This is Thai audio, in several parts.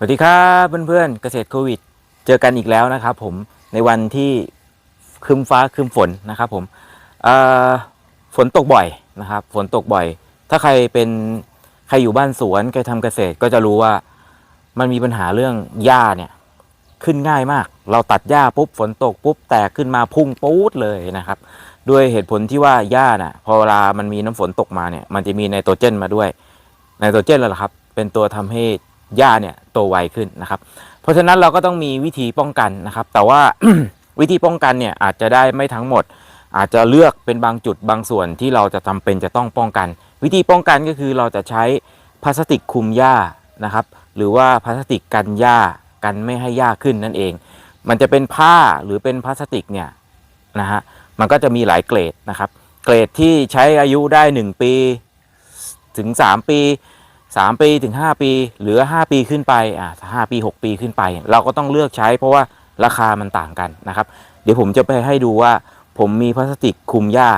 สวัสดีครับเพื่อนๆเกษตรโควิด เจอกันอีกแล้วนะครับ ผมในวันที่ครึ้มฟ้าครึ้มฝนนะครับผมฝนตกบ่อยนะครับ ฝนตกบ่อย ถ้าใครเป็นใครอยู่บ้านสวนใครทำเกษตรก็จะรู้ว่ามันมีปัญหาเรื่องหญ้าเนี่ยขึ้นง่ายมาก เราตัดหญ้าปุ๊บฝนตกปุ๊บแตกขึ้นมาพุ่งปู๊ดเลยนะครับ ด้วยเหตุผลที่ว่าหญ้าน่ะพอเวลามันมีน้ำฝนตกมาเนี่ยมันจะมีไนโตรเจนมาด้วยไนโตรเจนแล้วล่ะครับ เป็นตัวทำให้ หญ้าเนี่ยโตไวขึ้นนะครับ เพราะฉะนั้นเราก็ต้องมีวิธีป้องกันนะครับ แต่ว่าวิธีป้องกันเนี่ยอาจจะได้ไม่ทั้งหมด อาจจะเลือกเป็นบางจุดบางส่วนที่เราจะจำเป็นจะต้องป้องกัน วิธีป้องกันก็คือเราจะใช้พลาสติกคุมหญ้านะครับ หรือว่าพลาสติกกันหญ้ากันไม่ให้หญ้าขึ้นนั่นเอง มันจะเป็นผ้าหรือเป็นพลาสติกเนี่ยนะฮะมันก็จะมีหลายเกรดนะครับ เกรดที่ใช้อายุได้ 1 ปีถึง 3 ปี 3 ปีถึง 5 ปี หรือ 5 ปีขึ้นไปอ่าห้าปี 6 ปีขึ้นไป เราก็ต้องเลือกใช้ เพราะว่าราคามันต่างกันนะครับ เดี๋ยวผมจะไปให้ดูว่า ผมมีพลาสติกคลุมหญ้า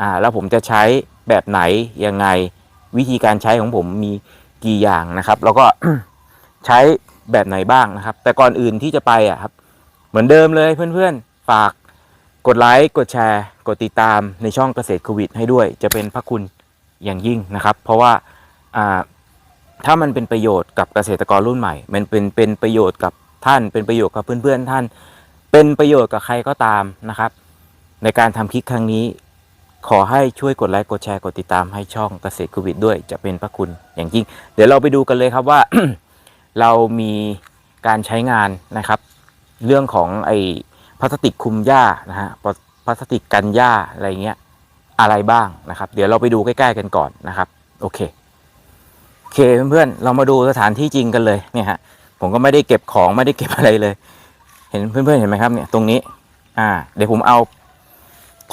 อ่าแล้วผมจะใช้แบบไหนยังไงวิธีการใช้ของผมมีกี่อย่างนะครับ แล้วก็ใช้แบบไหนบ้างนะครับ แต่ก่อนอื่นที่จะไปอะครับ เหมือนเดิมเลยเพื่อนๆ ฝากกดไลค์กดแชร์ กดติดตามในช่องเกษตรโควิดให้ด้วย จะเป็นพระคุณอย่างยิ่งนะครับ เพราะว่าอ่า ถ้ามันเป็นประโยชน์กับเกษตรกรรุ่นใหม่ มันเป็นเป็นประโยชน์กับท่าน เป็นประโยชน์กับเพื่อนๆท่าน เป็นประโยชน์กับใครก็ตามนะครับ ในการทำคลิปครั้งนี้ ขอให้ช่วยกดไลค์ กดแชร์ กดติดตามให้ช่องเกษตรโควิดด้วย จะเป็นพระคุณอย่างยิ่ง เดี๋ยวเราไปดูกันเลยครับว่า เรามีการใช้งานนะครับ เรื่องของไอ้พลาสติกคุมหญ้านะฮะ พลาสติกกันหญ้าอะไรเงี้ย อะไรบ้างนะครับ เดี๋ยวเราไปดูใกล้ ๆ กันก่อนนะครับ โอเค เคเพื่อนๆ เรามาดูสถานที่จริงกันเลยเนี่ยฮะผมก็ไม่ได้เก็บของไม่ได้เก็บอะไรเลย เห็นเพื่อนๆเห็นไหมครับเนี่ยตรงนี้ อ่า เดี๋ยวผมเอา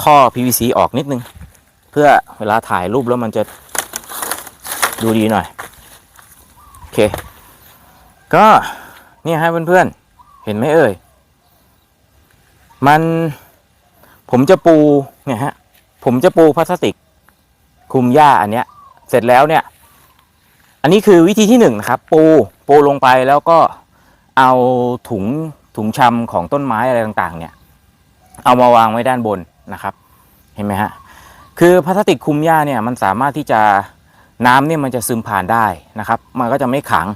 ท่อ PVC ออกนิดนึง เพื่อเวลาถ่ายรูปแล้วมันจะดูดีหน่อยโอเค ก็เนี่ยฮะเพื่อนๆ เห็นไหมเอ่ย มันผมจะปูเนี่ยฮะผมจะปูพลาสติกคลุมหญ้าอันเนี้ย เสร็จแล้วเนี่ย อันนี้คือวิธีที่หนึ่งนะครับปูปูลงไปแล้วก็เอาถุงถุงชำของต้นไม้อะไรต่างๆ เนี่ย เอามาวางไว้ด้านบนนะครับ เห็นไหมฮะคือพลาสติกคุมหญ้าเนี่ยมันสามารถที่จะน้ำเนี่ยมันจะซึมผ่านได้นะครับ มันก็จะไม่ขัง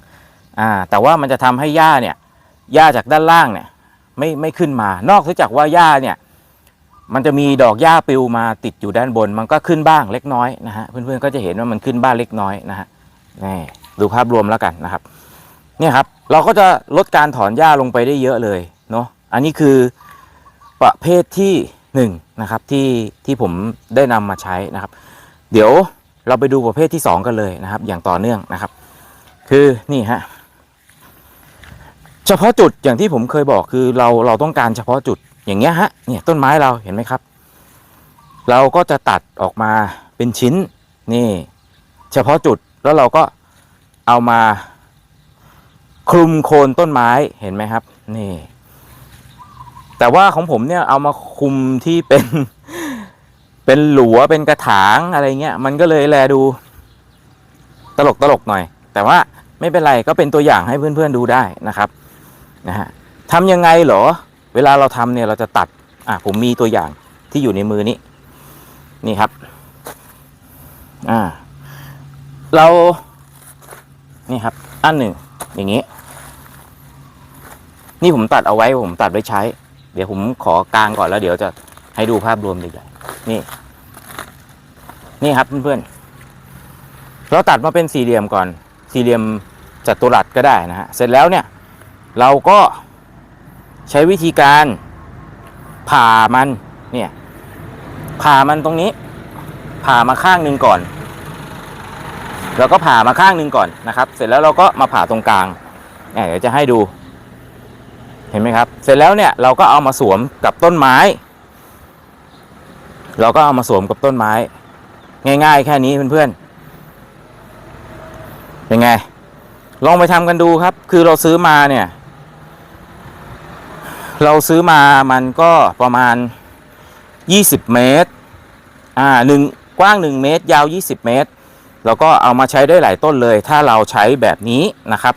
อ่าแต่ว่ามันจะทำให้หญ้าเนี่ยหญ้าจากด้านล่างเนี่ยไม่ไม่ขึ้นมา นอกจากว่าหญ้าเนี่ยมันจะมีดอกหญ้าปลิวมาติดอยู่ด้านบน มันก็ขึ้นบ้างเล็กน้อยนะฮะเพื่อนๆก็จะเห็นว่ามันขึ้นบ้างเล็กน้อยนะฮะ นี่ดูภาพรวมแล้วกันนะครับ เนี่ยครับ เราก็จะลดการถอนหญ้าลงไปได้เยอะเลยเนาะอันนี้คือประเภทที่หนึ่งนะครับที่ที่ผมได้นำมาใช้นะครับ เดี๋ยวเราไปดูประเภทที่สองกันเลยนะครับ อย่างต่อเนื่องนะครับ คือนี่ฮะเฉพาะจุดอย่างที่ผมเคยบอกคือเราเราต้องการเฉพาะจุดอย่างเงี้ยฮะเนี่ยต้นไม้เราเห็นไหมครับ เราก็จะตัดออกมาเป็นชิ้นนี่ เฉพาะจุด แล้วเราก็เอามาคลุมโคนต้นไม้เห็นไหมครับ นี่ แต่ว่าของผมเนี่ยเอามาคุมที่เป็น เป็นหลัวเป็นกระถางอะไรเงี้ย มันก็เลยแลดู ตลกตลกหน่อย แต่ว่าไม่เป็นไรก็เป็นตัวอย่างให้เพื่อนๆดูได้นะครับนะฮะทำยังไงเหรอ เวลาเราทำเนี่ยเราจะตัด อะผมมีตัวอย่างที่อยู่ในมือนี้ นี่ครับ อ่า เรานี่ครับ อันหนึ่งอย่างนี้ นี่ผมตัดเอาไว้ผมตัดไว้ใช้ เดี๋ยวผมขอกลางก่อนแล้ว เดี๋ยวจะให้ดูภาพรวมใหญ่ๆนี่ นี่ครับเพื่อนๆเราตัดมาเป็นสี่เหลี่ยมก่อน สี่เหลี่ยมจัตุรัสก็ได้นะฮะเสร็จแล้วเนี่ย เราก็ใช้วิธีการผ่ามันเนี่ยผ่ามันตรงนี้ ผ่ามาข้างหนึ่งก่อน แล้วก็ผ่ามาข้างหนึ่งก่อนนะครับ เสร็จแล้วเราก็มาผ่าตรงกลางเนี่ยเดี๋ยวจะให้ดู เห็นไหมครับ เสร็จแล้วเนี่ยเราก็เอามาสวมกับต้นไม้ เราก็เอามาสวมกับต้นไม้ ง่ายๆ แค่นี้เพื่อนๆเป็นไง ลองไปทำกันดูครับ คือเราซื้อมาเนี่ย เราซื้อมามันก็ประมาณ 20 เมตร อ่าหนึ่งกว้าง 1 เมตร ยาว 20 เมตร แล้วก็เอามาใช้ได้หลายต้นเลย ถ้าเราใช้แบบนี้นะครับ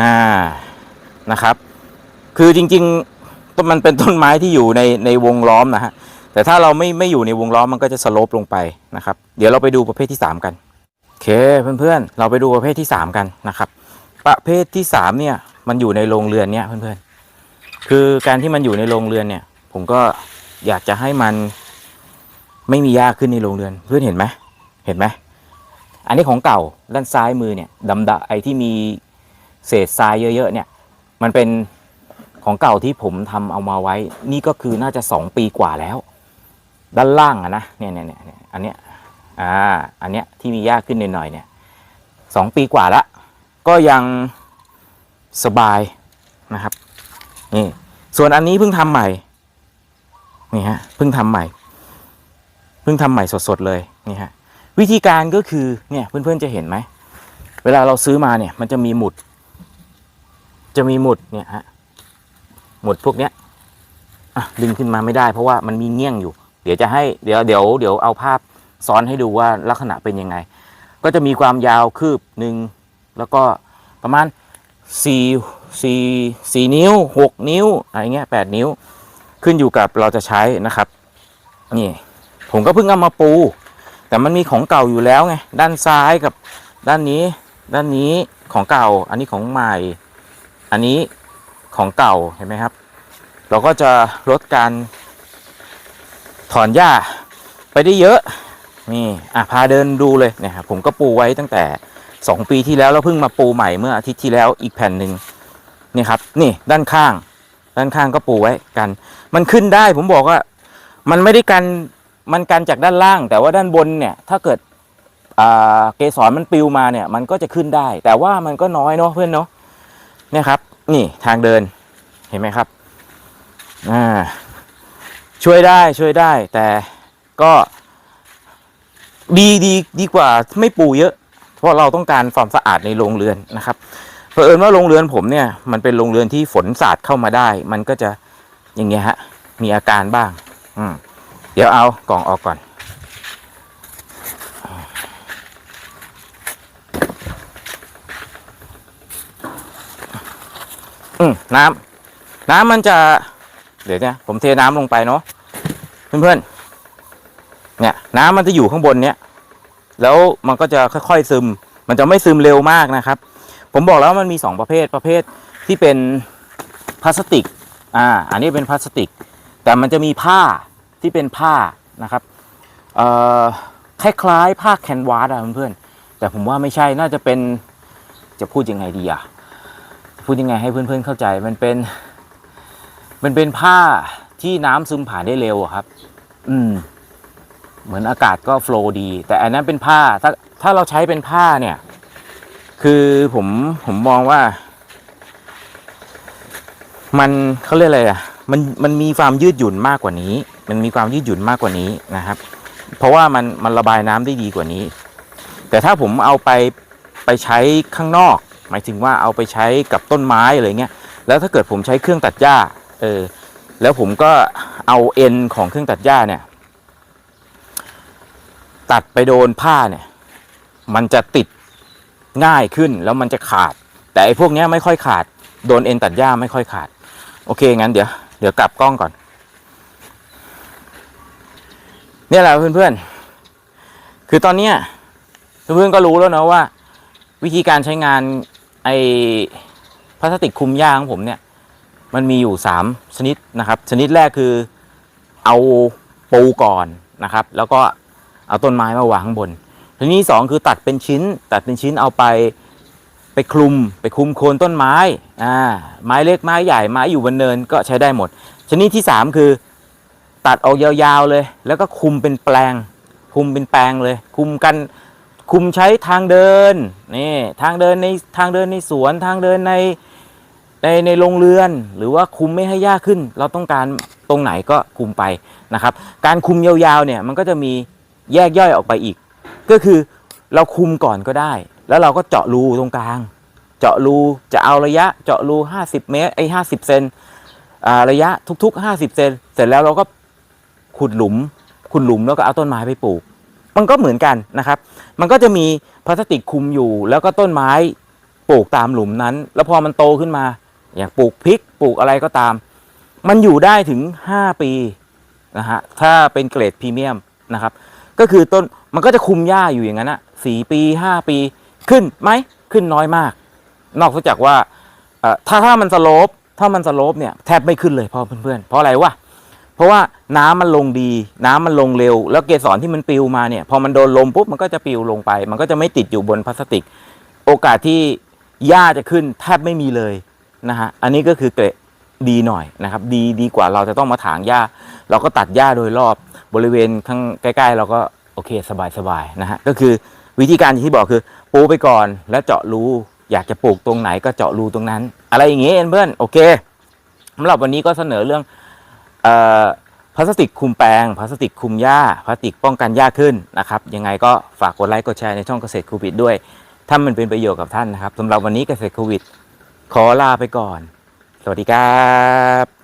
อ่านะครับ คือจริงๆต้นมันเป็นต้นไม้ที่อยู่ในในวงล้อมนะฮะแต่ถ้าเราไม่ไม่อยู่ในวงล้อมมันก็จะสโลปลงไปนะครับ เดี๋ยวเราไปดูประเภทที่ 3 กันโอเคเพื่อนๆ เราไปดูประเภทที่ 3 กันนะครับ ประเภทที่3เนี่ยมันอยู่ในโรงเรือนเนี่ยเพื่อนๆ คือการที่มันอยู่ในโรงเรือนเนี่ย ผมก็อยากจะให้มันไม่มีหญ้าขึ้นในโรงเรือนเพื่อนเห็นไหมเห็นไหม อันนี้ของเก่าด้านซ้ายมือเนี่ยดำดะไอที่มีเศษทรายเยอะๆเนี่ยมันเป็นของเก่าที่ผมทำเอามาไว้ นี่ก็คือน่าจะสองปีกว่าแล้ว ด้านล่างอะนะเนี่ยเนี่ยเนี่ยอันเนี้ยอ่าอันเนี้ยที่มีหญ้าขึ้นหน่อยๆเนี่ยสองปีกว่าละก็ยังสบายนะครับนี่ส่วนอันนี้เพิ่งทำใหม่นี่ฮะเพิ่งทำใหม่ เพิ่งทำใหม่สดๆเลยนี่ฮะ วิธีการก็คือเนี่ยเพื่อนๆจะเห็นไหม เวลาเราซื้อมาเนี่ย มันจะมีหมุด จะมีหมุดเนี่ยฮะหมุดพวกเนี้ยอะดึงขึ้นมาไม่ได้ เพราะว่ามันมีเงี้ยงอยู่ เดี๋ยวจะให้เดี๋ยวเดี๋ยวเดี๋ยวเอาภาพซ้อนให้ดูว่าลักษณะเป็นยังไง ก็จะมีความยาวคืบหนึ่งแล้วก็ประมาณสี่สี่สี่นิ้วหกนิ้วอะไรเงี้ยแปดนิ้ว ขึ้นอยู่กับเราจะใช้นะครับ นี่ ผมก็เพิ่งเอามาปู แต่มันมีของเก่าอยู่แล้วไงด้านซ้ายกับด้านนี้ ด้านนี้ของเก่า อันนี้ของใหม่ อันนี้ของเก่าเห็นไหมครับ เราก็จะลดการถอนหญ้าไปได้เยอะนี่อะพาเดินดูเลยเนี่ยครับผมก็ปูไว้ตั้งแต่ 2 ปีที่แล้วแล้วเพิ่งมาปูใหม่เมื่ออาทิตย์ที่แล้วอีกแผ่นหนึ่งนี่ครับนี่ด้านข้าง ด้านข้างก็ปูไว้กัน มันขึ้นได้ผมบอกว่า มันไม่ได้กัน มันกันจากด้านล่าง แต่ว่าด้านบนเนี่ยถ้าเกิดอ่าเกสรมันปลิวมาเนี่ย มันก็จะขึ้นได้ แต่ว่ามันก็น้อยเนาะเพื่อนเนาะเนี่ยครับ นี่ทางเดินเห็นไหมครับอ่าช่วยได้ช่วยได้ แต่ก็ดีดีดีกว่าไม่ปูเยอะ เพราะเราต้องการความสะอาดในโรงเรือนนะครับเผอิญว่าโรงเรือนผมเนี่ยมันเป็นโรงเรือนที่ฝนสาดเข้ามาได้ มันก็จะอย่างเงี้ยฮะมีอาการบ้าง อืม ดี๋ยวเอากล่องออกก่อน อืมน้ำ น้ำมันจะ เดี๋ยวเนี่ยผมเทน้ำลงไปเนาะ เพื่อนๆ เนี่ย น้ำมันจะอยู่ข้างบนเนี้ยแล้วมันก็จะค่อยๆซึม มันจะไม่ซึมเร็วมากนะครับ ผมบอกแล้ววามันมีสองประเภท ประเภทที่เป็นพลาสติก อ่า อันนี้เป็นพลาสติก แต่มันจะมีผ้า ที่เป็นผ้านะครับคล้ายๆผ้าแคนวาสอะเพื่อนๆแต่ผมว่าไม่ใช่น่าจะเป็นจะพูดยังไงดีอะพูดยังไงให้เพื่อนๆเข้าใจมันเป็น มันเป็นผ้าที่น้ำซึมผ่านได้เร็วครับ อืม เหมือนอากาศก็โฟล์ดี แต่อันนั้นเป็นผ้า ถ้าถ้าเราใช้เป็นผ้าเนี่ย คือผมผมมองว่า มันเขาเรียกอะไรอะมันมันมีความยืดหยุ่นมากกว่านี้ มันมีความยืดหยุ่นมากกว่านี้นะครับ เพราะว่ามันมันระบายน้ำได้ดีกว่านี้ แต่ถ้าผมเอาไปไปใช้ข้างนอก หมายถึงว่าเอาไปใช้กับต้นไม้อะไรเงี้ยแล้วถ้าเกิดผมใช้เครื่องตัดหญ้าเออแล้วผมก็เอาเอ็นของเครื่องตัดหญ้าเนี่ย ตัดไปโดนผ้าเนี่ย มันจะติดง่ายขึ้นแล้วมันจะขาด แต่ไอ้พวกเนี้ยไม่ค่อยขาด โดนเอ็นตัดหญ้าไม่ค่อยขาด โอเคงั้นเดี๋ยวเดี๋ยวกลับกล้องก่อน เนี่ยแหละเพื่อนๆ คือตอนเนี้ยเพื่อนๆก็รู้แล้วนะว่า วิธีการใช้งานไอพลาสติกคุมหญ้าของผมเนี่ย มันมีอยู่สามชนิดนะครับ ชนิดแรกคือเอาปูก่อนนะครับ แล้วก็เอาต้นไม้มาวางข้างบนทีนี้สองคือตัดเป็นชิ้น ตัดเป็นชิ้นเอาไปไปคลุมไปคลุมโคนต้นไม้อ่าไม้เล็กไม้ใหญ่ไม้อยู่บนเนินก็ใช้ได้หมด ชนิดที่สามคือ ตัดออกยาวๆเลย แล้วก็คุมเป็นแปลง คุมเป็นแปลงเลย คุมกันคุมใช้ทางเดินนี่ทางเดินในทางเดินในสวนทางเดินในในในโรงเรือน หรือว่าคุมไม่ให้ยากขึ้น เราต้องการตรงไหนก็คุมไปนะครับ การคุมยาวๆเนี่ยมันก็จะมีแยกย่อยออกไปอีก ก็คือเราคุมก่อนก็ได้ แล้วเราก็เจาะรูตรงกลาง เจาะรูจะเอาระยะเจาะรู 50 เมตรไอ้ห้าสิบเซนอ่าระยะทุกๆ 50 เซนเสร็จแล้วเราก็ ขุดหลุมขุดหลุมแล้วก็เอาต้นไม้ไปปลูก มันก็เหมือนกันนะครับ มันก็จะมีพลาสติกคุมอยู่ แล้วก็ต้นไม้ปลูกตามหลุมนั้น แล้วพอมันโตขึ้นมา อย่างปลูกพริกปลูกอะไรก็ตาม มันอยู่ได้ถึง 5 ปีนะฮะถ้าเป็นเกรดพรีเมียมนะครับ ก็คือต้นมันก็จะคุมหญ้าอยู่อย่างนั้นอะสี่ปี 5 ปีขึ้นไหมขึ้นน้อยมาก นอกจากว่าถ้าถ้ามันสโลปถ้ามันสโลปเนี่ยแทบไม่ขึ้นเลยพ่อเพื่อนๆเพราะอะไรวะ เพราะว่าน้ำมันลงดี น้ำมันลงเร็ว แล้วเกสรที่มันปลิวมาเนี่ยพอมันโดนลมปุ๊บมันก็จะปลิวลงไป มันก็จะไม่ติดอยู่บนพลาสติก โอกาสที่หญ้าจะขึ้นแทบไม่มีเลยนะฮะอันนี้ก็คือเกรดดีหน่อยนะครับ ดีดีกว่าเราจะต้องมาถางหญ้า เราก็ตัดหญ้าโดยรอบบริเวณข้างใกล้ ๆ เราก็โอเคสบายๆนะฮะก็คือวิธีการที่บอกคือปูไปก่อนแล้วเจาะรูอยากจะปลูกตรงไหนก็เจาะรูตรงนั้น อะไรอย่างเงี้ยเพื่อนโอเคสำหรับวันนี้ก็เสนอเรื่อง พลาสติกคุมแปลงพลาสติกคุมหญ้าพลาสติกป้องกันหญ้าขึ้นนะครับยังไงก็ฝากกดไลค์กดแชร์ในช่องเกษตรคูบิดด้วย ถ้ามันเป็นประโยชน์กับท่านนะครับสำหรับวันนี้เกษตรโควิดขอลาไปก่อน สวัสดีครับ